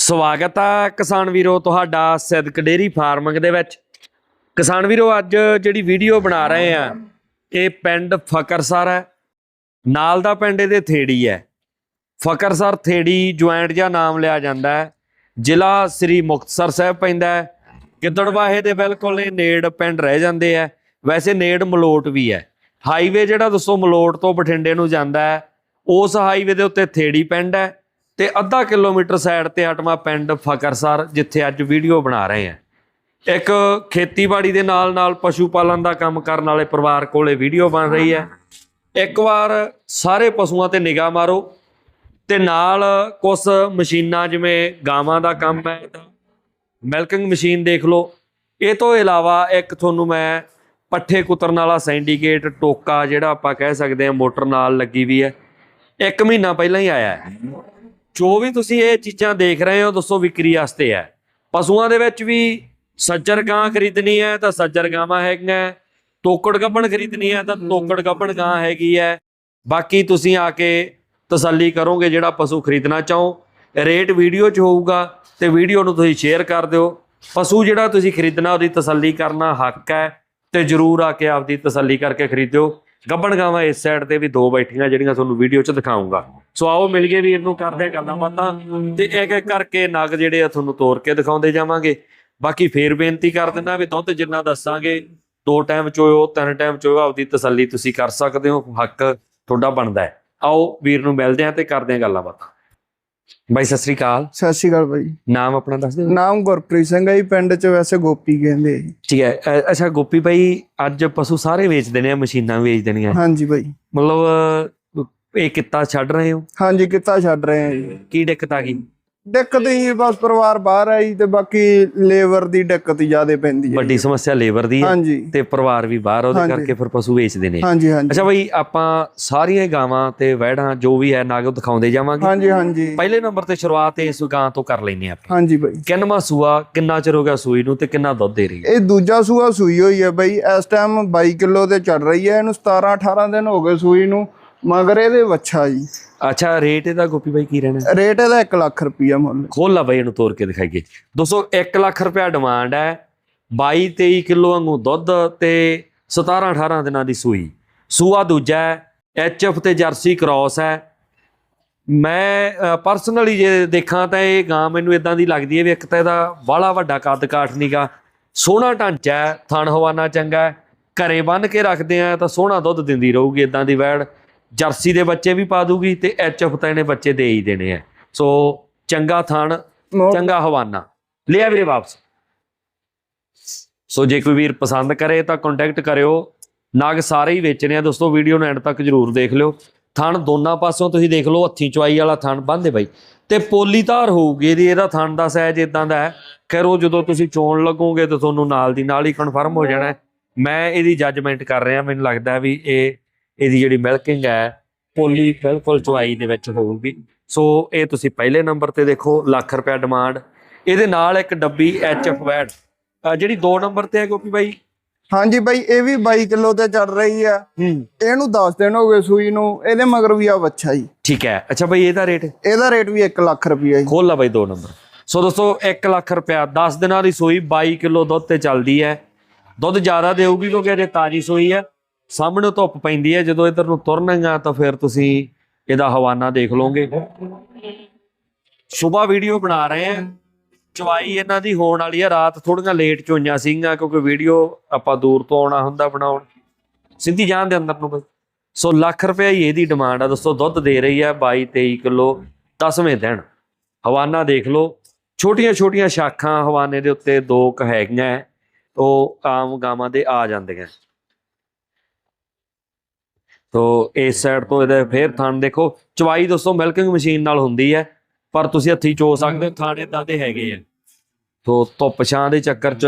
ਸਵਾਗਤ ਹੈ ਕਿਸਾਨ ਵੀਰੋ ਤੁਹਾਡਾ ਸਿਦਕ ਡੇਰੀ ਫਾਰਮਿੰਗ ਦੇ ਵਿੱਚ। ਕਿਸਾਨ ਵੀਰੋ, ਅੱਜ ਜਿਹੜੀ ਵੀਡੀਓ ਬਣਾ ਰਹੇ ਆ, ਇਹ ਪਿੰਡ ਫਕਰਸਰ ਹੈ। ਨਾਲ ਦਾ ਪਿੰਡ ਇਹਦੇ ਥੇੜੀ ਹੈ। ਫਕਰਸਰ ਥੇੜੀ ਜੁਆਇੰਟ ਜਾਂ ਨਾਮ ਲਿਆ ਜਾਂਦਾ ਹੈ। ਜ਼ਿਲ੍ਹਾ ਸ੍ਰੀ ਮੁਕਤਸਰ ਸਾਹਿਬ ਪੈਂਦਾ ਹੈ। ਗਿੱਦੜਵਾਹੇ ਦੇ ਬਿਲਕੁਲ ਇਹ ਨੇੜ ਪਿੰਡ ਰਹਿ ਜਾਂਦੇ ਆ। ਵੈਸੇ ਨੇੜ ਮਲੋਟ ਵੀ ਹੈ। ਹਾਈਵੇ ਜਿਹੜਾ ਦੱਸੋ ਮਲੋਟ ਤੋਂ ਬਠਿੰਡੇ ਨੂੰ ਜਾਂਦਾ ਹੈ, ਉਸ ਹਾਈਵੇ ਦੇ ਉੱਤੇ ਥੇੜੀ ਪਿੰਡ ਹੈ। ਤੇ ਅੱਧਾ ਕਿਲੋਮੀਟਰ ਸਾਈਡ ਤੇ ਹਟਵਾ ਪਿੰਡ ਫਕਰਸਰ, ਜਿੱਥੇ ਅੱਜ ਵੀਡੀਓ ਬਣਾ ਰਹੇ ਆ ਇੱਕ ਖੇਤੀਬਾੜੀ ਦੇ ਨਾਲ ਨਾਲ ਪਸ਼ੂ ਪਾਲਣ ਦਾ ਕੰਮ ਕਰਨ ਵਾਲੇ ਪਰਿਵਾਰ ਕੋਲੇ ਵੀਡੀਓ ਬਣ ਰਹੀ ਹੈ। ਇੱਕ ਵਾਰ ਸਾਰੇ ਪਸ਼ੂਆਂ ਤੇ ਨਿਗਾਹ ਮਾਰੋ ਤੇ ਨਾਲ ਕੁਝ ਮਸ਼ੀਨਾਂ, ਜਿਵੇਂ ਗਾਵਾਂ ਦਾ ਕੰਮ ਹੈ ਮਿਲਕਿੰਗ ਮਸ਼ੀਨ ਦੇਖ ਲਓ। ਇਹ ਤੋਂ ਇਲਾਵਾ ਇੱਕ ਤੁਹਾਨੂੰ ਮੈਂ ਪੱਠੇ ਕੁਤਰਨ ਵਾਲਾ ਸਿੰਡੀਕੇਟ ਟੋਕਾ, ਜਿਹੜਾ ਆਪਾਂ ਕਹਿ ਸਕਦੇ ਹਾਂ ਮੋਟਰ ਨਾਲ ਲੱਗੀ ਵੀ ਹੈ। ਇੱਕ ਮਹੀਨਾ ਪਹਿਲਾਂ ਹੀ ਆਇਆ ਹੈ। ਜੋ ਵੀ ਤੁਸੀਂ ਇਹ ਚੀਜ਼ਾਂ ਦੇਖ ਰਹੇ ਹੋ, ਦੱਸੋ ਵਿਕਰੀ ਵਾਸਤੇ ਹੈ। ਪਸ਼ੂਆਂ ਦੇ ਵਿੱਚ ਵੀ ਸੱਜਰ ਗਾਂ ਖਰੀਦਣੀ ਹੈ, ਤਾਂ ਸੱਜਰ ਗਾਵਾਂ ਹੈਗੀਆਂ ਤੋਕੜ ਗੱਬਣ ਖਰੀਦਣੀ ਹੈ, ਤਾਂ ਤੋਕੜ ਗੱਬਣ ਗਾਂ ਹੈਗੀ ਹੈ। ਬਾਕੀ ਤੁਸੀਂ ਆ ਕੇ ਤਸੱਲੀ ਕਰੋਗੇ ਜਿਹੜਾ ਪਸ਼ੂ ਖਰੀਦਣਾ ਚਾਹੋ। ਰੇਟ ਵੀਡੀਓ 'ਚ ਹੋਊਗਾ ਤੇ ਵੀਡੀਓ ਨੂੰ ਤੁਸੀਂ ਸ਼ੇਅਰ ਕਰ ਦਿਓ। ਪਸ਼ੂ ਜਿਹੜਾ ਤੁਸੀਂ ਖਰੀਦਣਾ, ਉਹਦੀ ਤਸੱਲੀ ਕਰਨਾ ਹੱਕ ਹੈ ਤੇ ਜਰੂਰ ਆ ਕੇ ਆਪਦੀ ਤਸੱਲੀ ਕਰਕੇ ਖਰੀਦਿਓ। ਗੱਬਣ ਗਾਵਾਂ ਇਸ ਸਾਈਡ ਤੇ ਵੀ ਦੋ ਬੈਠੀਆਂ ਜਿਹੜੀਆਂ ਤੁਹਾਨੂੰ ਵੀਡੀਓ 'ਚ ਦਿਖਾਉਂਗਾ। ਸੋ ਆਓ ਮਿਲ ਗਏ ਵੀਰ ਨੂੰ ਕਰਦੇ ਗੱਲਾਂ ਬਾਤਾਂ ਤੇ ਇੱਕ ਇੱਕ ਕਰਕੇ ਨਗ ਜਿਹੜੇ ਆ ਤੁਹਾਨੂੰ ਤੋੜ ਕੇ ਦਿਖਾਉਂਦੇ ਜਾਵਾਂਗੇ। ਬਾਕੀ ਫੇਰ ਬੇਨਤੀ ਕਰ ਦਿੰਦਾ ਵੀ ਦੁੱਧ ਜਿੰਨਾ ਦੱਸਾਂਗੇ, ਦੋ ਟਾਈਮ ਚੋਇਓ ਤਿੰਨ ਟਾਈਮ ਚੋਇਓ ਆਪਦੀ ਤਸੱਲੀ ਤੁਸੀਂ ਕਰ ਸਕਦੇ ਹੋ, ਹੱਕ ਤੁਹਾਡਾ ਬਣਦਾ ਹੈ। ਆਓ ਵੀਰ ਨੂੰ ਮਿਲਦੇ ਹਾਂ ਤੇ ਕਰਦੇ ਹਾਂ ਗੱਲਾਂ ਬਾਤਾਂ ਬਾਈ ਸਤਿ ਸ੍ਰੀ ਅਕਾਲ। ਸਤਿ ਸ਼੍ਰੀ ਅਕਾਲ ਭਾਈ ਨਾਮ ਆਪਣਾ ਦੱਸ ਦਿਓ। ਨਾਮ ਗੁਰਪ੍ਰੀਤ ਸਿੰਘ ਹੈ ਜੀ ਪਿੰਡ ਚ ਵੈਸੇ ਗੋਪੀ ਕਹਿੰਦੇ ਆ ਜੀ। ਠੀਕ ਹੈ ਅ- ਅੱਛਾ ਗੋਪੀ ਭਾਈ ਅੱਜ ਪਸ਼ੂ ਸਾਰੇ ਵੇਚਦੇ ਨੇ ਮਸ਼ੀਨਾਂ ਵੇਚ ਦੇਣੀਆਂ। ਹਾਂਜੀ ਭਾਈ ਮਤਲਬ ਅ, ਇਹ ਕਿੱਤਾ ਛੱਡ ਰਹੇ ਹੋ? ਹਾਂਜੀ ਕਿੱਤਾ ਛੱਡ ਰਹੇ ਆ ਜੀ। ਕੀ ਦਿੱਕਤ ਆ ਗਈ? ਦਿੱਕਤ ਹੀ ਬਸ ਪਰਿਵਾਰ ਬਾਹਰ ਜੀ ਤੇ ਬਾਕੀ ਲੇਬਰ ਦੀ ਦਿੱਕਤ ਜ਼ਿਆਦਾ ਪੈਂਦੀ ਹੈ ਵੱਡੀ ਸਮੱਸਿਆ ਲੇਬਰ ਦੀ ਹੈ ਤੇ ਪਰਿਵਾਰ ਵੀ ਬਾਹਰ ਉਹਦੇ। ਕਰਕੇ ਫਿਰ ਪਸ਼ੂ ਵੇਚਦੇ ਨੇ। ਹਾਂਜੀ ਹਾਂਜੀ। ਅੱਛਾ ਭਾਈ ਆਪਾਂ ਸਾਰੀਆਂ ਗਾਵਾਂ ਤੇ ਵਹਿੜਾਂ ਜੋ ਵੀ ਹੈ ਨਾਗ ਦਿਖਾਉਂਦੇ ਜਾਵਾਂਗੇ। ਹਾਂਜੀ ਹਾਂਜੀ। ਪਹਿਲੇ ਨੰਬਰ ਤੇ ਸ਼ੁਰੂਆਤ ਇਸ ਗਾਂ ਤੋਂ ਕਰ ਲੈਨੇ ਆਪਾਂ। ਹਾਂਜੀ ਭਾਈ ਕਿੰਨਵਾਂ ਸੂਆ ਕਿੰਨਾ ਚਿਰ ਹੋ ਗਿਆ ਸੂਈ ਨੂੰ ਤੇ ਕਿੰਨਾ ਦੁੱਧ ਦੇ ਰਹੀ ਹੈ? ਇਹ ਦੂਜਾ ਸੂਆ ਸੂਈ ਹੋਈ ਹੈ ਭਾਈ ਇਸ ਟਾਈਮ 22 ਕਿਲੋ ਤੇ ਚੜ ਰਹੀ ਹੈ ਇਹਨੂੰ 17 18 ਦਿਨ ਹੋ ਗਏ ਸੂਈ ਨੂੰ ਮਗਰ ਇਹਦੇ ਵੱਛਾ ਜੀ। ਅੱਛਾ ਰੇਟ ਇਹਦਾ ਗੋਪੀ ਭਾਈ ਕੀ ਰਹਿਣਾ? ਰੇਟ ਇਹਦਾ 1 ਲੱਖ ਰੁਪਈਆ ਮੁੱਲ। ਖੋਲ ਲਾ ਬਾਈ ਇਹਨੂੰ ਤੋੜ ਕੇ ਦਿਖਾਈਏ ਦੋਸਤੋ 1 ਲੱਖ ਰੁਪਇਆ ਡਿਮਾਂਡ ਹੈ। 22 23 ਕਿਲੋ ਵਾਂਗੂ ਦੁੱਧ ਤੇ 17 18 ਦਿਨਾਂ ਦੀ ਸੂਈ। ਸੂਆ ਦੂਜਾ ਹੈ ਐਚਐਫ ਤੇ ਜਰਸੀ ਕ੍ਰਾਸ ਹੈ। ਮੈਂ ਪਰਸਨਲੀ ਜੇ ਦੇਖਾਂ ਤਾਂ ਇਹ ਗਾਂ ਮੈਨੂੰ ਇਦਾਂ ਦੀ ਲੱਗਦੀ ਹੈ ਵੀ ਇੱਕ ਤਾਂ ਇਹਦਾ ਬਾਹਲਾ ਵੱਡਾ ਕੱਦ ਕਾਠ ਨੀਗਾ ਸੋਹਣਾ ਢਾਂਚਾ ਥਣ ਹਵਾਨਾ ਚੰਗਾ ਘਰੇ ਬੰਨ ਕੇ ਰੱਖਦੇ ਆ ਤਾਂ ਸੋਹਣਾ ਦੁੱਧ ਦਿੰਦੀ ਰਹੂਗੀ ਇਦਾਂ ਦੀ ਵੈੜ। ਜਰਸੀ ਦੇ ਬੱਚੇ ਵੀ ਪਾ ਦੂਗੀ ਤੇ ਐਚਐਫ ਤਾਂ ਇਹਨੇ ਬੱਚੇ ਦੇ ਹੀ ਦੇਣੇ ਆ। ਸੋ ਚੰਗਾ ਥਣ ਚੰਗਾ ਹਵਾਨਾ। ਲਿਆ ਵੀਰੇ ਵਾਪਸ। ਸੋ ਜੇ ਕੋਈ ਵੀਰ ਪਸੰਦ ਕਰੇ ਤਾਂ ਕੰਟੈਕਟ ਕਰਿਓ। ਨਾਗ ਸਾਰੇ ਹੀ ਵੇਚਣੇ ਆ ਦੋਸਤੋ ਵੀਡੀਓ ਨੂੰ ਐਂਡ ਤੱਕ ਜਰੂਰ ਦੇਖ ਲਿਓ। ਥਣ ਦੋਨਾਂ ਪਾਸਿਓਂ ਤੁਸੀਂ ਦੇਖ ਲਓ ਹੱਥੀ ਚੁਆਈ ਵਾਲਾ ਥਣ ਬੰਦੇ ਬਾਈ। ਤੇ ਪੋਲੀ ਧਾਰ ਹੋਊਗੀ ਇਹਦੀ ਇਹਦਾ ਥਣ ਦਾ ਸਾਈਜ਼ ਇਦਾਂ ਦਾ ਹੈ। ਖੈਰ ਉਹ ਜਦੋਂ ਤੁਸੀਂ ਚੋਣ ਲੱਗੋਗੇ ਤਾਂ ਤੁਹਾਨੂੰ ਨਾਲ ਦੀ ਨਾਲ ਹੀ ਕਨਫਰਮ ਹੋ ਜਾਣਾ। ਮੈਂ ਇਹਦੀ ਜੱਜਮੈਂਟ ਕਰ ਰਿਹਾ ਮੈਨੂੰ ਲੱਗਦਾ ਵੀ ਇਹ ਇਹਦੀ ਜਿਹੜੀ ਮਿਲਕਿੰਗ ਹੈ ਪੋਲੀ ਬਿਲਕੁਲ ਚੁਆਈ ਦੇ ਵਿੱਚ ਹੋਊਗੀ। ਸੋ ਇਹ ਤੁਸੀਂ ਪਹਿਲੇ ਨੰਬਰ ਤੇ ਦੇਖੋ ਲੱਖ ਰੁਪਏ ਡਿਮਾਂਡ ਇਹਦੇ ਨਾਲ ਇੱਕ ਡੱਬੀ ਐਚਐਫ ਵੈਟ ਜਿਹੜੀ 2 ਨੰਬਰ ਤੇ ਹੈ ਗੋਪੀ ਬਾਈ? ਹਾਂਜੀ ਭਾਈ ਇਹ ਵੀ 22 ਕਿਲੋ ਤੇ ਚੜ ਰਹੀ ਆ। ਇਹਨੂੰ 10 ਦਿਨ ਹੋ ਗਏ ਸੂਈ ਨੂੰ ਇਹਦੇ ਮਗਰ ਵੀ ਆ ਵੱਛਾ ਜੀ। ਠੀਕ ਹੈ। ਅੱਛਾ ਬਾਈ ਇਹਦਾ ਰੇਟ? ਇਹਦਾ ਰੇਟ ਵੀ 1 ਲੱਖ ਰੁਪਈਆ ਜੀ। ਖੋਲ ਲਾ ਬਾਈ 2 ਨੰਬਰ। ਸੋ ਦੋਸਤੋ 1 ਲੱਖ ਰੁਪਿਆ 10 ਦਿਨਾਂ ਦੀ ਸੂਈ 22 ਕਿਲੋ ਦੁੱਧ ਤੇ ਚੱਲਦੀ ਹੈ। ਦੁੱਧ ਜ਼ਿਆਦਾ ਦੇਊਗੀ ਕਿਉਂਕਿ ਅਜੇ ਤਾਜੀ ਸੂਈ ਹੈ। ਸਾਹਮਣੇ ਧੁੱਪ ਪੈਂਦੀ ਹੈ ਜਦੋਂ ਇਧਰ ਨੂੰ ਤੁਰਨਗਾ ਤਾਂ ਫਿਰ ਤੁਸੀਂ ਇਹਦਾ ਹਵਾਨਾ ਦੇਖ ਲਓਗੇ। ਸਵੇਰ ਵੀਡੀਓ ਬਣਾ ਰਹੇ ਹਾਂ। ਚਵਾਈ ਇਹਨਾਂ ਦੀ ਹੋਣ ਵਾਲੀ ਹੈ ਰਾਤ ਥੋੜੀਆਂ ਲੇਟ ਚ ਹੋਈਆਂ ਸੀਗੀਆਂ ਕਿਉਂਕਿ ਵੀਡੀਓ ਆਪਾਂ ਦੂਰ ਤੋਂ ਆਉਣਾ ਹੁੰਦਾ ਬਣਾਉਣ। ਸਿੱਧੀ ਜਾਣ ਦੇ ਅੰਦਰ ਨੂੰ ਬਈ ਸੋ ਲੱਖ ਰੁਪਏ ਹੀ ਇਹਦੀ ਡਿਮਾਂਡ ਆ ਦੋਸਤੋ ਦੁੱਧ ਦੇ ਰਹੀ ਹੈ 22 23 ਕਿਲੋ 10ਵੇਂ ਦਿਨ। ਹਵਾਨਾ ਦੇਖ ਲਓ। ਛੋਟੀਆਂ ਛੋਟੀਆਂ ਸ਼ਾਖਾਂ ਹਵਾਨੇ ਦੇ ਉੱਤੇ ਦੋ ਕ ਹੈਗੀਆਂ ਹੈ, ਉਹ ਆਮ ਗਾਵਾਂ ਦੇ ਆ ਜਾਂਦੀਆਂ। ਤੋ ਇਸ ਸਾਈਡ ਤੋਂ ਇਹਦੇ ਫੇਰ ਥਣ ਦੇਖੋ, ਚਵਾਈ ਦੋਸਤੋ ਮਿਲਕਿੰਗ ਮਸ਼ੀਨ ਨਾਲ ਹੁੰਦੀ ਹੈ, ਪਰ ਤੁਸੀਂ ਹੱਥੀ ਚੋ ਸਕਦੇ ਹੋ, ਥਾਣੇ ਤਾਂ ਦੇ ਹੈਗੇ ਆ। ਸੋ ਧੁੱਪ ਛਾਂ ਦੇ ਚੱਕਰ 'ਚ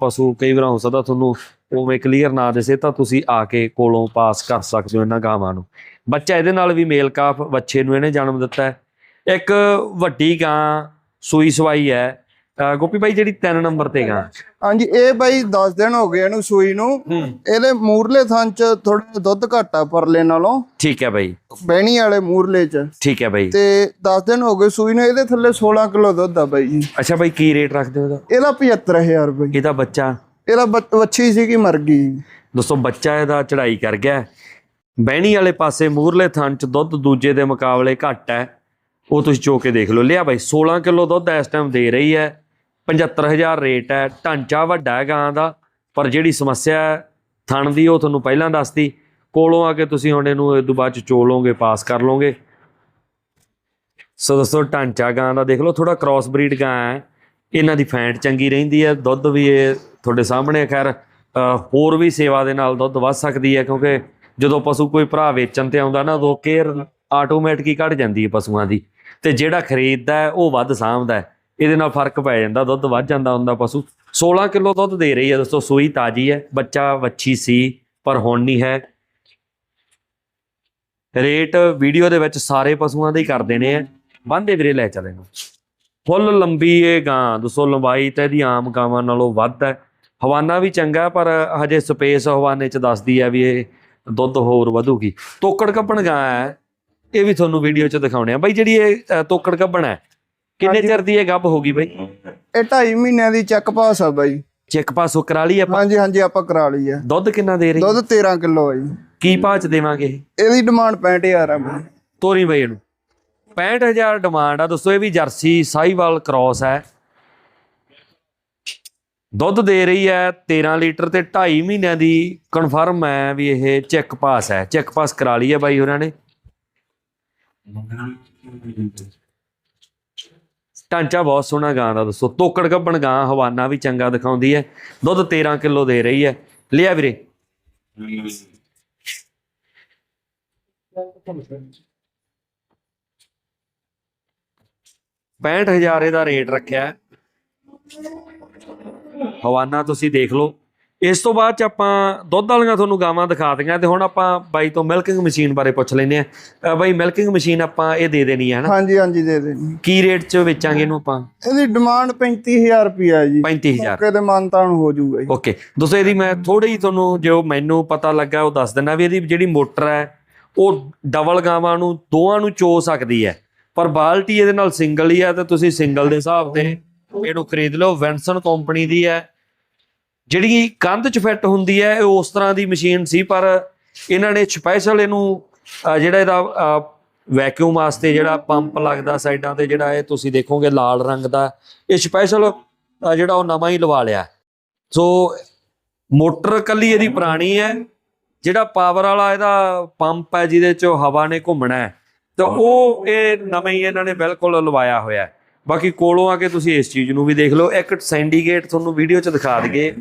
ਪਸ਼ੂ ਕਈ ਵਾਰ ਹੋ ਸਕਦਾ ਤੁਹਾਨੂੰ ਉਵੇਂ ਕਲੀਅਰ ਨਾ ਦਿਸੇ, ਤਾਂ ਤੁਸੀਂ ਆ ਕੇ ਕੋਲੋਂ ਪਾਸ ਕਰ ਸਕਦੇ ਹੋ ਇਹਨਾਂ ਗਾਵਾਂ ਨੂੰ। ਬੱਚਾ ਇਹਦੇ ਨਾਲ ਵੀ ਮੇਲ ਕਾਫ ਬੱਚੇ ਨੂੰ ਇਹਨੇ ਜਨਮ ਦਿੱਤਾ ਹੈ। ਇੱਕ ਵੱਡੀ ਗਾਂ ਸੂਈ ਸਵਾਈ ਹੈ ਗੋਪੀ ਬਾਈ ਜਿਹੜੀ 3 ਨੰਬਰ ਤੇ ਗਾ। ਹਾਂਜੀ ਇਹ ਬਾਈ 10 ਦਿਨ ਹੋ ਗਏ ਇਹਨੂੰ ਸੂਈ ਨੂੰ। ਇਹਦੇ ਮੂਰਲੇ ਥਾਂ ਚ ਥੋੜਾ ਦੁੱਧ ਘੱਟ ਆ ਪਰਲੇ ਨਾਲੋਂ। ਠੀਕ ਹੈ ਬਾਈ। ਬਹਿਣੀ ਵਾਲੇ ਮੂਰਲੇ ਚ। ਠੀਕ ਹੈ ਬਾਈ। ਤੇ 10 ਦਿਨ ਹੋ ਗਏ ਸੂਈ ਨੂੰ ਇਹਦੇ ਥੱਲੇ 16 ਕਿਲੋ ਦੁੱਧ ਆ ਬਾਈ ਜੀ। ਅੱਛਾ ਬਾਈ ਕੀ ਰੇਟ ਰੱਖਦੇ ਹੋ ਇਹਦਾ? ਇਹਦਾ 75000 ਬਾਈ। ਇਹਦਾ ਬੱਚਾ? ਇਹਦਾ ਬੱਚ- ਵੱਛੀ ਸੀਗੀ ਮਰ ਗਈ ਦੋਸਤੋ ਬੱਚਾ ਇਹਦਾ ਚੜਾਈ ਕਰ ਗਿਆ। ਬਹਿਣੀ ਵਾਲੇ ਪਾਸੇ ਮੂਰਲੇ ਥਣ ਚ ਦੁੱਧ ਦੂਜੇ ਦੇ ਮੁਕਾਬਲੇ ਘੱਟ ਹੈ। ਉਹ ਤੁਸੀਂ ਚੋ ਕੇ ਦੇਖ ਲਓ। ਲਿਆ ਬਾਈ 16 ਕਿਲੋ ਦੁੱਧ ਇਸ ਟਾਈਮ ਦੇ ਰਹੀ ਹੈ। 75000 ਰੇਟ ਹੈ, ਢਾਂਚਾ ਵੱਡਾ ਹੈ ਗਾਂ ਦਾ, ਪਰ ਜਿਹੜੀ ਸਮੱਸਿਆ ਹੈ, ਥਣ ਦੀ ਉਹ ਤੁਹਾਨੂੰ ਪਹਿਲਾਂ ਦੱਸਤੀ। ਕੋਲੋਂ ਆ ਕੇ ਤੁਸੀਂ ਹੁਣ ਇਹਨੂੰ ਇਹ ਤੋਂ ਬਾਅਦ ਚ ਚੋ ਲਓਗੇ ਪਾਸ ਕਰ ਲਓਗੇ। ਸੋ ਦੋਸਤੋ ਢਾਂਚਾ ਗਾਂ ਦਾ ਦੇਖ ਲਓ ਥੋੜਾ ਕ੍ਰਾਸ ਬਰੀਡ ਗਾਂ ਹੈ, ਇਹਨਾਂ ਦੀ ਫੈਂਟ ਚੰਗੀ ਰਹਿੰਦੀ ਹੈ, ਦੁੱਧ ਵੀ ਇਹ ਤੁਹਾਡੇ ਸਾਹਮਣੇ ਖੈਰ ਹੋਰ ਵੀ ਸੇਵਾ ਦੇ ਨਾਲ ਦੁੱਧ ਵੱਧ ਸਕਦੀ ਹੈ, ਕਿਉਂਕਿ ਜਦੋਂ ਪਸ਼ੂ ਕੋਈ ਭਰਾ ਵੇਚਣ ਤੇ ਆਉਂਦਾ ਨਾ, ਉਦੋਂ ਕੇਅਰ ਆਟੋਮੈਟਿਕ ਹੀ ਘਟ ਜਾਂਦੀ ਹੈ ਪਸ਼ੂਆਂ ਦੀ। ਤੇ ਜਿਹੜਾ ਖਰੀਦਦਾ ਉਹ ਵੱਧ ਸਾਂਭਦਾ ਹੈ। ਇਹਦੇ ਨਾਲ ਫ਼ਰਕ ਪੈ ਜਾਂਦਾ, ਦੁੱਧ ਵੱਧ ਜਾਂਦਾ ਹੁੰਦਾ ਪਸ਼ੂ। 16 ਕਿਲੋ ਦੁੱਧ ਦੇ ਰਹੀ ਹੈ ਦੋਸਤੋ, ਸੂਈ ਤਾਜੀ ਹੈ, ਬੱਚਾ ਵੱਛੀ ਸੀ, ਪਰ ਹੁਣ ਨਹੀਂ ਹੈ। ਰੇਟ ਵੀਡੀਓ ਦੇ ਵਿੱਚ ਸਾਰੇ ਪਸ਼ੂਆਂ ਦੇ ਹੀ ਕਰ ਦੇਣੇ ਆ। ਬੰਦੇ ਵੀਰੇ, ਲੈ ਚਲੇ ਨੂੰ ਫੁੱਲ ਲੰਬੀ ਇਹ ਗਾਂ, ਦੋਸਤੋ, ਲੰਬਾਈ ਤਾਂ ਇਹਦੀ ਆਮ ਗਾਵਾਂ ਨਾਲੋਂ ਵੱਧ ਹੈ। ਹਵਾਨਾ ਵੀ ਚੰਗਾ, ਪਰ ਹਜੇ ਸਪੇਸ ਹਵਾਨੇ ਚ ਦੱਸਦੀ ਹੈ ਵੀ ਇਹ ਦੁੱਧ ਹੋਰ ਵਧੂਗੀ। ਤੋਕੜ ਕੱਪਣ ਗਾਂ ਹੈ, ਇਹ ਵੀ ਤੁਹਾਨੂੰ ਵੀਡੀਓ ਚ ਦਿਖਾਉਣੇ ਆ। ਬਾਈ ਜਿਹੜੀ ਇਹ ਤੋਕੜ ਕੱਪਣ ਹੈ ਕਿੰਨੇ। ਚਿਰ ਦੀ ਇਹ ਗੱਭ ਹੋਗੀ ਬਾਈ? ਇਹ 2.5 ਮਹੀਨਿਆਂ ਦੀ ਚੱਕ ਪਾਸ ਆ ਬਾਈ। ਚੈੱਕ ਪਾਸ ਕਰਾ ਲਈ ਆਪਾਂ? ਹਾਂਜੀ ਹਾਂਜੀ ਆਪਾਂ ਕਰਾ ਲਈ ਆ। ਦੁੱਧ ਕਿੰਨਾ ਦੇ ਰਹੀ? ਦੁੱਧ 13 ਕਿਲੋ ਆ ਜੀ। ਕੀ ਭਾਅ ਚ ਦੇਵਾਂਗੇ ਇਹ? ਇਹਦੀ ਡਿਮਾਂਡ 65000 ਆ ਬਾਈ। ਤੋਰੀ ਬਾਈ ਇਹਨੂੰ। 65000 ਡਿਮਾਂਡ ਆ। ਦੋਸਤੋ ਇਹ ਵੀ ਜਰਸੀ ਸਾਈਵਾਲ ਕ੍ਰਾਸ ਹੈ। ਦੁੱਧ ਦੇ ਰਹੀ ਹੈ 13 ਲੀਟਰ ਤੇ 2.5 ਮਹੀਨਿਆਂ ਦੀ ਕਨਫਰਮ ਹੈ ਵੀ ਇਹ ਚੈੱਕ ਪਾਸ ਹੈ। ਚੈੱਕ ਪਾਸ ਕਰਾ ਲਈ ਹੈ ਬਾਈ ਹੋਰਾਂ ਨੇ। ਢਾਂਚਾ ਬਹੁਤ ਸੋਹਣਾ ਗਾਂ ਦਾ, ਦੱਸੋ। ਤੋਕੜ ਗੱਬਣ ਗਾਂ, ਹਵਾਨਾ ਵੀ ਚੰਗਾ ਦਿਖਾਉਂਦੀ ਹੈ ਦੁੱਧ 13 ਕਿਲੋ ਦੇ ਰਹੀ ਹੈ ਲਿਆ ਵੀਰੇ। ਪੈਂਹਠ ਹਜ਼ਾਰ ਇਹਦਾ ਰੇਟ ਰੱਖਿਆ। ਹਵਾਨਾ ਤੁਸੀਂ ਦੇਖ ਲਓ। ਇਸ ਤੋਂ ਬਾਅਦ ਚ ਆਪਾਂ ਦੁੱਧ ਵਾਲੀਆਂ ਤੁਹਾਨੂੰ ਗਾਵਾਂ ਦਿਖਾ ਦਿਆਂ ਤੇ ਹੁਣ ਆਪਾਂ ਬਾਈ ਤੋਂ ਮਿਲਕਿੰਗ ਮਸ਼ੀਨ ਬਾਰੇ ਪੁੱਛ ਲੈਨੇ ਆ ਬਾਈ ਮਿਲਕਿੰਗ ਮਸ਼ੀਨ ਆਪਾਂ ਇਹ ਦੇ ਦੇਣੀ ਹੈ ਹਨਾ? ਹਾਂਜੀ ਹਾਂਜੀ ਦੇ ਦੇਣੀ ਕੀ ਰੇਟ ਚ ਵੇਚਾਂਗੇ ਇਹਨੂੰ ਆਪਾਂ? ਇਹਦੀ ਡਿਮਾਂਡ 35000 ਰੁਪਿਆ ਜੀ। 35000 ਮੌਕੇ ਤੇ ਮਾਨਤਾਨ ਹੋ ਜਾਊਗਾ ਜੀ। ਓਕੇ ਦੋਸਤੋ ਇਹਦੀ ਮੈਂ ਥੋੜੀ ਹੀ ਤੁਹਾਨੂੰ ਜੋ ਮੈਨੂੰ ਪਤਾ ਲੱਗਾ ਉਹ ਦੱਸ ਦਿੰਦਾ ਵੀ ਇਹਦੀ ਜਿਹੜੀ ਮੋਟਰ ਹੈ ਉਹ ਡਬਲ ਗਾਵਾਂ ਨੂੰ ਦੋਵਾਂ ਨੂੰ ਚੋ ਸਕਦੀ ਹੈ। ਪਰ ਬਾਲਟੀ ਇਹਦੇ ਨਾਲ ਸਿੰਗਲ ਹੀ ਹੈ ਤੇ ਤੁਸੀਂ ਸਿੰਗਲ ਦੇ ਹਿਸਾਬ ਤੇ ਇਹਨੂੰ ਖਰੀਦ ਲਓ। ਵੈਂਸਨ ਕੰਪਨੀ ਦੀ ਹੈ। ਜਿਹੜੀ ਕੰਧ 'ਚ ਫਿੱਟ ਹੁੰਦੀ ਹੈ, ਇਹ ਉਸ ਤਰ੍ਹਾਂ ਦੀ ਮਸ਼ੀਨ ਸੀ, ਪਰ ਇਹਨਾਂ ਨੇ ਸਪੈਸ਼ਲ ਇਹਨੂੰ ਜਿਹੜਾ ਇਹਦਾ ਵੈਕਿਊਮ ਵਾਸਤੇ ਜਿਹੜਾ ਪੰਪ ਲੱਗਦਾ ਸਾਈਡਾਂ ਤੇ, ਜਿਹੜਾ ਇਹ ਤੁਸੀਂ ਦੇਖੋਗੇ ਲਾਲ ਰੰਗ ਦਾ, ਇਹ ਸਪੈਸ਼ਲ ਜਿਹੜਾ ਉਹ ਨਵਾਂ ਹੀ ਲਵਾ ਲਿਆ। ਸੋ ਮੋਟਰ ਕੱਲੀ ਇਹਦੀ ਪੁਰਾਣੀ ਹੈ, ਜਿਹੜਾ ਪਾਵਰ ਵਾਲਾ ਇਹਦਾ ਪੰਪ ਹੈ, ਜਿਹਦੇ ਚ ਹਵਾ ਨੇ ਘੁੰਮਣਾ ਹੈ, ਤਾਂ ਉਹ ਇਹ ਨਵੇਂ ਹੀ ਇਹਨਾਂ ਨੇ ਬਿਲਕੁਲ ਲਵਾਇਆ ਹੋਇਆ ਹੈ। ਬਾਕੀ ਕੋਲੋਂ ਆ ਕੇ ਤੁਸੀਂ ਇਸ ਚੀਜ਼ ਨੂੰ ਵੀ ਦੇਖ ਲਓ। ਇੱਕ ਸੈਂਡੀਗੇਟ ਤੁਹਾਨੂੰ ਵੀਡੀਓ ਚ ਦਿਖਾ ਦਈਏ।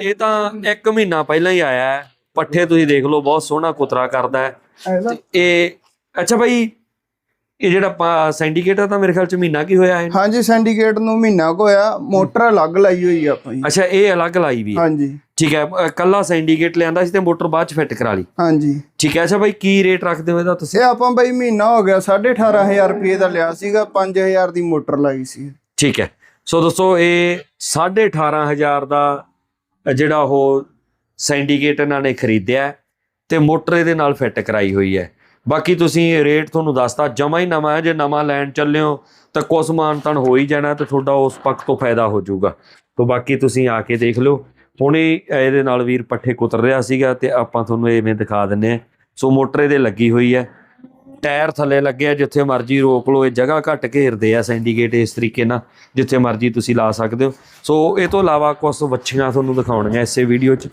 ਇਹ ਤਾਂ ਇੱਕ ਮਹੀਨਾ ਪਹਿਲਾਂ ਹੀ ਆਇਆ ਹੈ। ਪੱਠੇ ਤੁਸੀਂ ਦੇਖ ਲਓ ਬਹੁਤ ਸੋਹਣਾ ਕੁਤਰਾ ਕਰਦਾ ਹੈ। ਇਹ ਅੱਛਾ ਭਾਈ ਇਹ ਜਿਹੜਾ ਸੈਂਡੀਕੇਟ ਆ ਤਾਂ ਮੇਰੇ ਖਿਆਲ ਚ ਮਹੀਨਾ ਕੀ ਹੋਇਆ ਹੈ ਹਾਂਜੀ ਸਿੰਡੀਕੇਟ ਨੂੰ ਮਹੀਨਾ ਕੁ ਹੋਇਆ। ਮੋਟਰ ਅਲੱਗ ਲਾਈ ਹੋਈ ਆ ਆਪਾਂ ਅੱਛਾ ਇਹ ਅਲੱਗ ਲਾਈ ਵੀ ਹਾਂਜੀ। ਠੀਕ ਹੈ ਕੱਲਾ ਸਿੰਡੀਕੇਟ ਲਿਆਂਦਾ ਸੀ ਤੇ ਮੋਟਰ ਬਾਅਦ ਚ ਫਿੱਟ ਕਰਾ ਲਈ। ਹਾਂਜੀ। ਠੀਕ ਹੈ ਅੱਛਾ ਭਾਈ ਕੀ ਰੇਟ ਰੱਖਦੇ ਹੋ ਇਹਦਾ ਤੁਸੀਂ? ਇਹ ਆਪਾਂ ਬਈ ਮਹੀਨਾ ਹੋ ਗਿਆ 18500 ਰੁਪਏ ਦਾ ਲਿਆ ਸੀਗਾ 5000 ਦੀ ਮੋਟਰ ਲਾਈ ਸੀ। ਠੀਕ ਹੈ। ਸੋ ਦੋਸਤੋ ਇਹ 18500 ਦਾ ਜਿਹੜਾ ਉਹ ਸਿੰਡੀਕੇਟ ਇਹਨਾਂ ਨੇ ਖਰੀਦਿਆ ਹੈ ਤੇ ਮੋਟਰ ਇਹਦੇ ਨਾਲ ਫਿੱਟ ਕਰਾਈ ਹੋਈ ਹੈ। ਬਾਕੀ ਤੁਸੀਂ ਰੇਟ ਤੁਹਾਨੂੰ ਦੱਸਤਾ ਜਮਾ ਹੀ ਨਵਾਂ ਹੈ ਜੇ ਨਵਾਂ ਲੈਣ ਚੱਲਿਓ ਤਾਂ ਕੁਛ ਮਾਨ ਤਨ ਹੋ ਹੀ ਜਾਣਾ ਤੇ ਤੁਹਾਡਾ ਉਸ ਪੱਖ ਤੋਂ ਫਾਇਦਾ ਹੋ ਜਾਊਗਾ। ਤੋਂ ਬਾਕੀ ਤੁਸੀਂ ਆ ਕੇ ਦੇਖ ਲਿਓ। ਹੁਣੇ ਇਹਦੇ ਨਾਲ ਵੀਰ ਪੱਠੇ ਕੁਤਰ ਰਿਹਾ ਸੀਗਾ ਤੇ ਆਪਾਂ ਤੁਹਾਨੂੰ ਇਵੇਂ ਦਿਖਾ ਦਿੰਨੇ ਆ ਸੋ ਮੋਟਰ ਇਹਦੇ ਲੱਗੀ ਹੋਈ ਹੈ। ਟਾਇਰ ਥੱਲੇ ਲੱਗਿਆ ਜਿੱਥੇ ਮਰਜ਼ੀ ਰੋਕ ਲਓ, ਇਹ ਜਗ੍ਹਾ ਘੱਟ ਘੇਰਦੇ ਆ ਸਿੰਡੀਕੇਟ ਇਸ ਤਰੀਕੇ ਨਾਲ, ਜਿੱਥੇ ਮਰਜ਼ੀ ਤੁਸੀਂ ਲਾ ਸਕਦੇ ਹੋ। ਸੋ ਇਹ ਤੋਂ ਇਲਾਵਾ ਕੁਝ ਵੱਛੀਆਂ ਤੁਹਾਨੂੰ ਦਿਖਾਉਣੀਆਂ ਇਸੇ ਵੀਡੀਓ 'ਚ।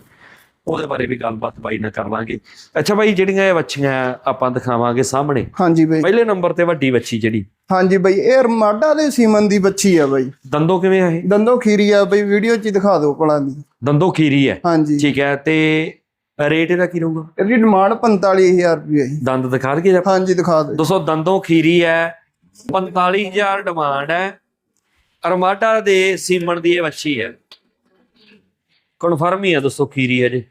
ਉਹਦੇ ਬਾਰੇ ਵੀ ਗੱਲਬਾਤ ਬਾਈ ਨਾਲ ਕਰ ਲਾਂਗੇ। ਅੱਛਾ ਬਾਈ ਜਿਹੜੀਆਂ ਇਹ ਵੱਛੀਆਂ ਆਪਾਂ ਦਿਖਾਵਾਂਗੇ ਸਾਹਮਣੇ ਹਾਂਜੀ ਬਈ। ਪਹਿਲੇ ਨੰਬਰ ਤੇ ਵੱਡੀ ਵੱਛੀ ਜਿਹੜੀ। ਹਾਂਜੀ ਬਈ ਇਹ ਰਮਾਡਾ ਦੇ ਸੀਮਨ ਦੀ ਬੱਚੀ ਆ ਬਈ। ਦੰਦੋ ਕਿਵੇਂ ਆ ਇਹ? ਦੰਦੋ ਖੀਰੀ ਆ ਬਈ ਵੀਡੀਓ 'ਚ ਹੀ ਦਿਖਾ ਦਿਓ ਭਲਾ ਦੀ ਦੰਦੋ ਖੀਰੀ ਹੈ। ਹਾਂਜੀ। ਠੀਕ ਹੈ ਤੇ ਰੇਟ ਇਹਦਾ ਕੀ ਰਹੂਗਾ? ਇਹਦੀ ਡਿਮਾਂਡ 45000 ਰੁਪਏ ਜੀ। ਦੰਦ ਦਿਖਾ ਦਈਏ ਆਪਾਂ? ਹਾਂਜੀ ਦਿਖਾ ਦਿਓ। ਦੋਸਤੋ ਦੰਦੋਂ ਖੀਰੀ ਹੈ 45000 ਡਿਮਾਂਡ ਹੈ। ਅਰਮਾਡਾ ਦੇ ਸੀਮਨ ਦੀ ਇਹ ਵੱਛੀ ਹੈ। ਕਨਫਰਮ ਹੀ ਹੈ ਦੋਸਤੋ ਖੀਰੀ ਹੈ ਜੀ।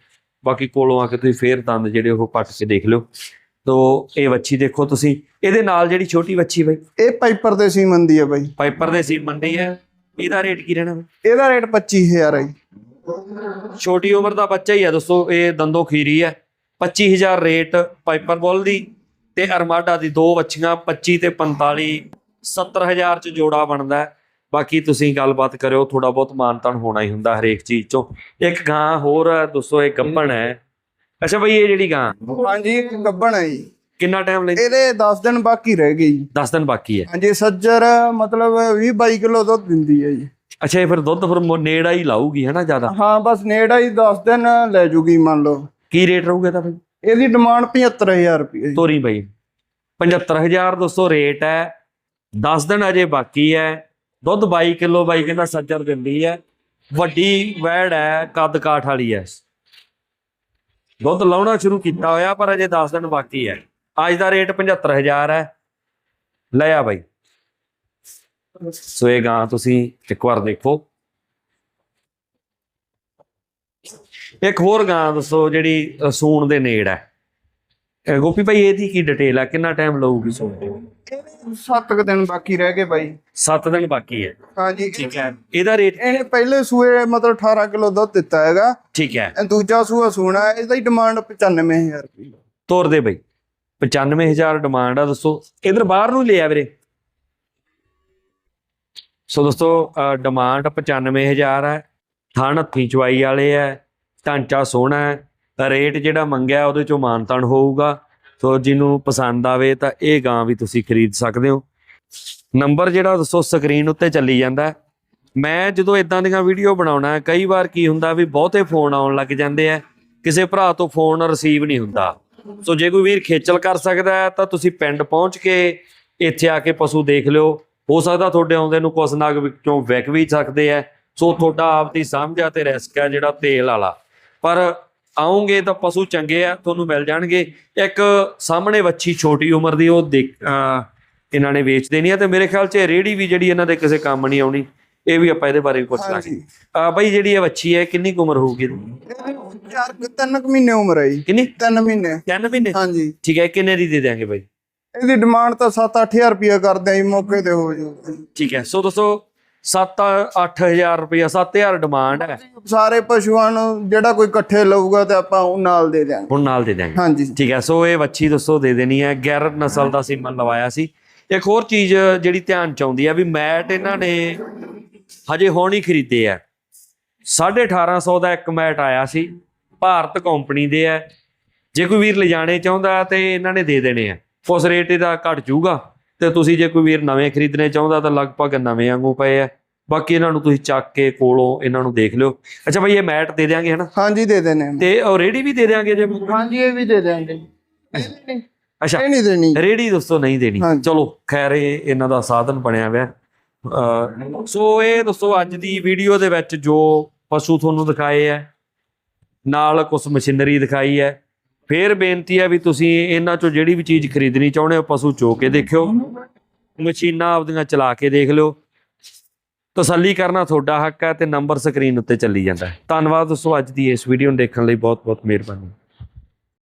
ਬਾਕੀ ਕੋਲੋਂ ਆ ਕੇ ਤੁਸੀਂ ਫੇਰ ਦੰਦ ਜਿਹੜੇ ਉਹ ਪੱਟ ਕੇ ਦੇਖ ਲਿਓ। ਤੋ ਇਹ ਵੱਛੀ ਦੇਖੋ ਤੁਸੀਂ। ਇਹਦੇ ਨਾਲ ਜਿਹੜੀ ਛੋਟੀ ਵੱਛੀ ਬਈ। ਇਹ ਪਾਈਪਰ ਦੇ ਸੀਮਨ ਦੀ ਆ ਬਈ। ਪਾਈਪਰ ਦੇ ਸੀਮਨ ਦੀ ਹੈ ਇਹਦਾ ਰੇਟ ਕੀ ਰਹਿਣਾ? ਇਹਦਾ ਰੇਟ 25000 ਹੈ ਜੀ। ਛੋਟੀ ਉਮਰ ਦਾ ਬੱਚਾ ਹੀ ਆ ਦੋਸਤੋ ਇਹ ਦੰਦੋ ਖੀਰੀ ਹੈ 25000 ਰੇਟ ਪਾਈਪਰ ਬੋਲ ਦੀ ਤੇ ਅਰਮਾਡਾ ਦੀ ਦੋ ਵੱਛੀਆਂ 25 ਤੇ 45 70000 ਚ ਜੋੜਾ ਬਣਦਾ। ਹੈ। ਬਾਕੀ ਤੁਸੀਂ ਗੱਲਬਾਤ ਕਰਿਓ ਥੋੜਾ ਬਹੁਤ ਮਾਨਤਨ ਹੋਣਾ ਹੀ ਹੁੰਦਾ ਹਰੇਕ ਚੀਜ਼ ਚੋਂ। ਇੱਕ ਗਾਂ ਹੋਰ ਹੈ ਦੋਸਤੋ ਇਹ ਗੱਭਣ ਹੈ। ਅੱਛਾ ਬਈ ਇਹ ਜਿਹੜੀ ਗਾਂ? ਹਾਂਜੀ ਇਹ ਗੱਬਣ ਹੈ ਜੀ। ਕਿੰਨਾ ਟਾਈਮ ਲੈਂਦੀ? ਇਹਦੇ 10 ਦਿਨ ਬਾਕੀ ਰਹਿ ਗਏ ਜੀ। 10 ਦਿਨ ਬਾਕੀ ਹੈ। ਹਾਂਜੀ ਸੱਜਰ ਮਤਲਬ 20 22 ਕਿਲੋ ਦੁੱਧ ਦਿੰਦੀ ਹੈ ਜੀ। ਅੱਛਾ ਇਹ ਫਿਰ ਦੁੱਧ ਫਿਰ ਮੋ- ਨੇੜਾ ਹੀ ਲਾਊਗੀ ਹੈ ਨਾ ਜ਼ਿਆਦਾ? ਹਾਂ ਬਸ ਨੇੜਾ ਹੀ 10 ਦਿਨ ਲੈ ਜੂਗੀ ਮੰਨ ਲਓ। ਕੀ ਰੇਟ ਰਹੂਗਾ ਤਾਂ ਬਈ ਇਹਦੀ ਡਿਮਾਂਡ 75000 ਰੁਪਏ ਤੋਰੀ ਬਈ। 75000 ਦੋਸਤੋ ਰੇਟ ਹੈ। 10 ਦਿਨ ਅਜੇ ਬਾਕੀ ਹੈ। ਦੁੱਧ 22 ਕਿਲੋ ਬਾਈ ਕਹਿੰਦਾ ਸੱਜਰ ਦਿੰਦੀ ਹੈ। ਵੱਡੀ ਵੈੜ ਹੈ ਕੱਦ ਕਾਠ ਵਾਲੀ ਹੈ। ਦੁੱਧ ਲਾਉਣਾ ਸ਼ੁਰੂ ਕੀਤਾ ਹੋਇਆ ਪਰ ਅਜੇ 10 ਦਿਨ ਬਾਕੀ ਹੈ। ਅੱਜ ਦਾ ਰੇਟ 75000 ਹੈ। ਲੈ ਆ ਬਾਈ। ਸੋ ਇਹ ਗਾਂ ਤੁਸੀਂ ਇੱਕ ਵਾਰ ਦੇਖੋ। ਇੱਕ ਹੋਰ ਗਾਂ ਦੱਸੋ ਜਿਹੜੀ ਅ, ਸੂਣ ਦੇ ਨੇੜ ਹੈ। ਅ, ਗੋਪੀ ਭਾਈ ਇਹਦੀ ਕੀ ਡਿਟੇਲ ਹੈ ਕਿੰਨਾ ਟਾਈਮ ਲਊਗੀ? ਸੂਣ ਤੇ 7 ਦਿਨ ਬਾਕੀ ਰਹਿ ਗਏ ਬਾਈ। 7 ਦਿਨ ਬਾਕੀ ਹੈ। ਹਾਂਜੀ। ਠੀਕ ਹੈ। ਇਹਦਾ ਰੇਟ ਇਹਨੇ ਪਹਿਲੇ ਸੂਏ ਮਤਲਬ 18 ਕਿਲੋ ਦੁੱਧ ਦਿੱਤਾ ਹੈਗਾ। ਠੀਕ ਹੈ। ਇਹ ਦੂਜਾ ਸੂਆ ਸੂਣਾ ਇਹਦਾ ਹੀ ਡਿਮਾਂਡ 95000 ਰੁਪਏ। ਤੋਰ ਦੇ ਬਈ। 95000 ਡਿਮਾਂਡ ਆ ਦੱਸੋ। ਇਧਰ ਬਾਹਰ ਨੂੰ ਲਿਆ ਵੀਰੇ। ਸੋ ਦੋਸਤੋ ਡਿਮਾਂਡ 95000 ਹੈ ਥਣ ਹੱਥੀਂ ਚਵਾਈ ਵਾਲੇ ਹੈ ਢਾਂਚਾ ਸੋਹਣਾ ਹੈ। ਰੇਟ ਜਿਹੜਾ ਮੰਗਿਆ ਉਹਦੇ ਚੋਂ ਮਾਨਤਾਨ ਹੋਊਗਾ। ਸੋ ਜਿਹਨੂੰ ਪਸੰਦ ਆਵੇ ਤਾਂ ਇਹ ਗਾਂ ਵੀ ਤੁਸੀਂ ਖਰੀਦ ਸਕਦੇ ਹੋ। ਨੰਬਰ ਜਿਹੜਾ ਦੱਸੋ ਸਕਰੀਨ ਉੱਤੇ ਚੱਲੀ ਜਾਂਦਾ। ਮੈਂ ਜਦੋਂ ਇਦਾਂ ਦੀਆਂ ਵੀਡੀਓ ਬਣਾਉਣਾ, ਕਈ ਵਾਰ ਕੀ ਹੁੰਦਾ ਵੀ ਬਹੁਤੇ ਫੋਨ ਆਉਣ ਲੱਗ ਜਾਂਦੇ ਆ, ਕਿਸੇ ਭਰਾ ਤੋਂ ਫੋਨ ਰਿਸੀਵ ਨਹੀਂ ਹੁੰਦਾ। ਸੋ ਜੇ ਕੋਈ ਵੀਰ ਖੇਚਲ ਕਰ ਸਕਦਾ ਤਾਂ ਤੁਸੀਂ ਪਿੰਡ ਪਹੁੰਚ ਕੇ ਇੱਥੇ ਆ ਕੇ ਪਸ਼ੂ ਦੇਖ ਲਿਓ। ਹੋ ਸਕਦਾ ਤੁਹਾਡੇ ਆਉਂਦੇ ਨੂੰ ਕੁਛ ਨਾਗ ਵਿੱਚੋਂ ਵਿਕ ਵੀ ਸਕਦੇ ਆ। ਸੋ ਤੁਹਾਡਾ ਆਪਦੀ ਸਮਝ ਆ ਤੇ ਰਿਸਕ ਹੈ ਜਿਹੜਾ ਤੇਲ ਵਾਲਾ। ਪਰ ਆਉਂਗੇ ਤਾਂ ਪਸ਼ੂ ਚੰਗੇ ਆ ਤੁਹਾਨੂੰ ਮਿਲ ਜਾਣਗੇ। ਇੱਕ ਸਾਹਮਣੇ ਵੱਛੀ ਛੋਟੀ ਉਮਰ ਦੀ ਉਹ ਦੇਖ ਇਹਨਾਂ ਨੇ ਵੇਚ ਦੇਣੀ ਆ ਤੇ ਮੇਰੇ ਖਿਆਲ 'ਚ ਇਹ ਰੇੜੀ ਵੀ ਜਿਹੜੀ ਇਹਨਾਂ ਦੇ ਕਿਸੇ ਕੰਮ ਨਹੀਂ ਆਉਣੀ ਇਹ ਵੀ ਆਪਾਂ ਇਹਦੇ ਬਾਰੇ ਪੁੱਛ ਲਾਂਗੇ। ਆ ਬਾਈ ਜਿਹੜੀ ਇਹ ਵੱਛੀ ਹੈ ਕਿੰਨੀ ਕੁ ਉਮਰ ਹੋਊਗੀ ਇਹਦੀ? ਚਾਰ ਤਿੰਨ ਕੁ ਮਹੀਨੇ ਉਮਰ ਹੈ ਜੀ। ਕਿੰਨੀ? ਤਿੰਨ ਮਹੀਨੇ। 3 ਮਹੀਨੇ? ਹਾਂਜੀ। ਠੀਕ ਹੈ ਕਿੰਨੇ ਦੀ ਦੇ ਦਿਆਂਗੇ ਬਾਈ? ਇਹਦੀ ਡਿਮਾਂਡ ਤਾਂ 7-8000 ਰੁਪਏ ਕਰਦੇ ਆ ਜੀ ਮੌਕੇ ਤੇ ਹੋ ਜੂ ਠੀਕ ਹੈ ਸੋ ਦੋਸਤੋ 7-8000 ਰੁਪਇਆ 7000 ਡਿਮਾਂਡ ਹੈ। ਸਾਰੇ ਪਸ਼ੂਆਂ ਨੂੰ ਜਿਹੜਾ ਕੋਈ ਇਕੱਠੇ ਲਊਗਾ ਤੇ ਆਪਾਂ ਉਹ ਨਾਲ ਦੇ ਦਿਆਂਗੇ। ਹੁਣ ਨਾਲ ਦੇ ਦਿਆਂਗੇ। ਹਾਂਜੀ। ਠੀਕ ਹੈ ਸੋ ਇਹ ਵੱਛੀ ਦੋਸਤੋ ਦੇ ਦੇਣੀ ਹੈ। ਗੈਰ ਨਸਲ ਦਾ ਸੀਮਨ ਲਵਾਇਆ ਸੀ। ਇੱਕ ਹੋਰ ਚੀਜ਼ ਜਿਹੜੀ ਧਿਆਨ ਚ ਆਉਂਦੀ ਆ ਵੀ ਮੈਟ ਇਹਨਾਂ ਨੇ ਹਜੇ ਹੁਣ ਹੀ ਖਰੀਦੇ ਆ। 1850 ਦਾ ਇੱਕ ਮੈਟ ਆਇਆ ਸੀ ਭਾਰਤ ਕੰਪਨੀ ਦੇ ਆ ਜੇ ਕੋਈ ਵੀਰ ਲਿਜਾਣੇ ਚਾਹੁੰਦਾ ਤੇ ਇਹਨਾਂ ਨੇ ਦੇ ਦੇਣੇ ਆ। ਉਸ ਰੇਟ ਇਹਦਾ ਘਟ ਜਾਊਗਾ। ਤੇ ਤੁਸੀਂ ਜੇ ਕੋਈ ਵੀਰ ਨਵੇਂ ਖਰੀਦਣੇ ਚਾਹੁੰਦਾ ਤਾਂ ਲਗਭਗ ਨਵੇਂ ਵਾਂਗੂ ਪਏ ਆ। ਬਾਕੀ ਇਹਨਾਂ ਨੂੰ ਤੁਸੀਂ ਚੱਕ ਕੇ ਕੋਲੋਂ ਇਹਨਾਂ ਨੂੰ ਦੇਖ ਲਿਓ। ਅੱਛਾ ਭਾਈ ਇਹ ਮੈਟ ਦੇ ਦਿਆਂਗੇ ਹਨਾ? ਹਾਂਜੀ ਦੇ ਦੇਣੇ ਆ। ਤੇ ਉਹ ਰੇੜੀ ਵੀ ਦੇ ਦਿਆਂਗੇ ਜੇ ਹਾਂਜੀ ਇਹ ਵੀ ਦੇ ਦਿਆਂਗੇ। ਅੱਛਾ ਇਹ ਨਹੀਂ ਦੇਣੀ। ਰੇੜੀ ਦੋਸਤੋ ਨਹੀਂ ਦੇਣੀ। ਚਲੋ ਖੈਰ ਇਹ ਇਹਨਾਂ ਦਾ ਸਾਧਨ ਬਣਿਆ ਹੋਇਆ। ਸੋ ਇਹ ਦੋਸਤੋ ਅੱਜ ਦੀ ਵੀਡੀਓ ਦੇ ਵਿੱਚ ਜੋ ਪਸ਼ੂ ਤੁਹਾਨੂੰ ਦਿਖਾਏ ਹੈ ਨਾਲ ਕੁਝ ਮਸ਼ੀਨਰੀ ਦਿਖਾਈ ਹੈ ਫੇਰ ਬੇਨਤੀ ਹੈ ਵੀ ਤੁਸੀਂ ਇਹਨਾਂ ਚੋਂ ਜਿਹੜੀ ਵੀ ਚੀਜ਼ ਖਰੀਦਣੀ ਚਾਹੁੰਦੇ ਹੋ ਪਸ਼ੂ ਚੋ ਕੇ ਦੇਖਿਓ। ਮਸ਼ੀਨਾਂ ਆਪਦੀਆਂ ਚਲਾ ਕੇ ਦੇਖ ਲਿਓ। ਤਸੱਲੀ ਕਰਨਾ ਤੁਹਾਡਾ ਹੱਕ ਹੈ ਤੇ ਨੰਬਰ ਸਕਰੀਨ ਉੱਤੇ ਚੱਲੀ ਜਾਂਦਾ ਹੈ। ਧੰਨਵਾਦ ਦੋਸਤੋ, ਅੱਜ ਦੀ ਇਸ ਵੀਡੀਓ ਨੂੰ ਦੇਖਣ ਲਈ ਬਹੁਤ ਬਹੁਤ ਮਿਹਰਬਾਨੀ।